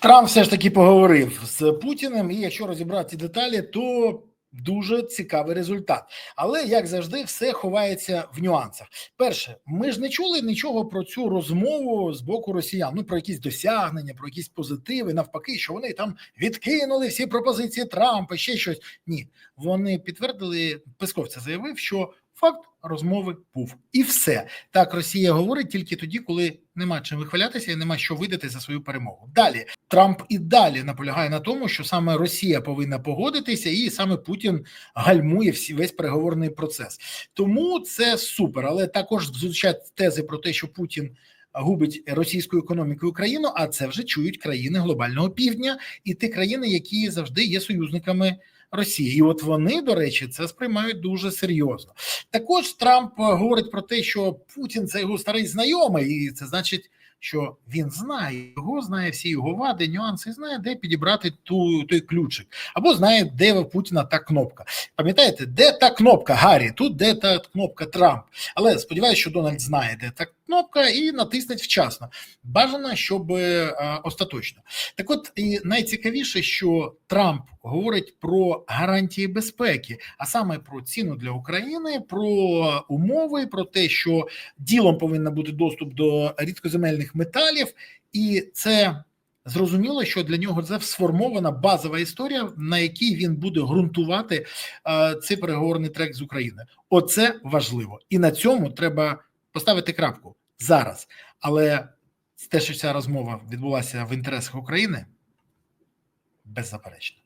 Трамп все ж таки поговорив з Путіним, і якщо розібрати деталі, то дуже цікавий результат. Але як завжди, все ховається в нюансах. Перше, ми ж не чули нічого про цю розмову з боку росіян. Ну про якісь досягнення, про якісь позитиви, навпаки, що вони там відкинули всі пропозиції Трампа, ще щось. Ні, вони підтвердили. Песков це заявив, що факт розмови був, і все так. Росія говорить тільки тоді, коли нема чим вихвалятися і нема що видати за свою перемогу. Далі Трамп і далі наполягає на тому, що саме Росія повинна погодитися, і саме Путін гальмує всі весь переговорний процес. Тому це супер, але також звучать тези про те, що Путін. Губить російську економіку Україну, а це вже чують країни глобального півдня і ті країни, які завжди є союзниками Росії. І от вони, до речі, це сприймають дуже серйозно. Також Трамп говорить про те, що Путін це його старий знайомий, і це значить, що він знає його, знає всі його вади, нюанси, знає, де підібрати ту той ключик, або знає, де в Путіна та кнопка. Пам'ятаєте, де та кнопка Гаррі? Тут де та кнопка Трамп. Але сподіваюся, що Дональд знає, де та кнопка, і натисне вчасно. Бажано, щоб е, остаточно. Так, от і найцікавіше, що Трамп говорить про гарантії безпеки, а саме про ціну для України, про умови, про те, що ділом повинен бути доступ до рідкоземельних металів, і це. Зрозуміло, що для нього це сформована базова історія, на якій він буде ґрунтувати е, цей переговорний трек з України. Оце важливо, і на цьому треба поставити крапку зараз. Але те, що ця розмова відбулася в інтересах України, беззаперечно.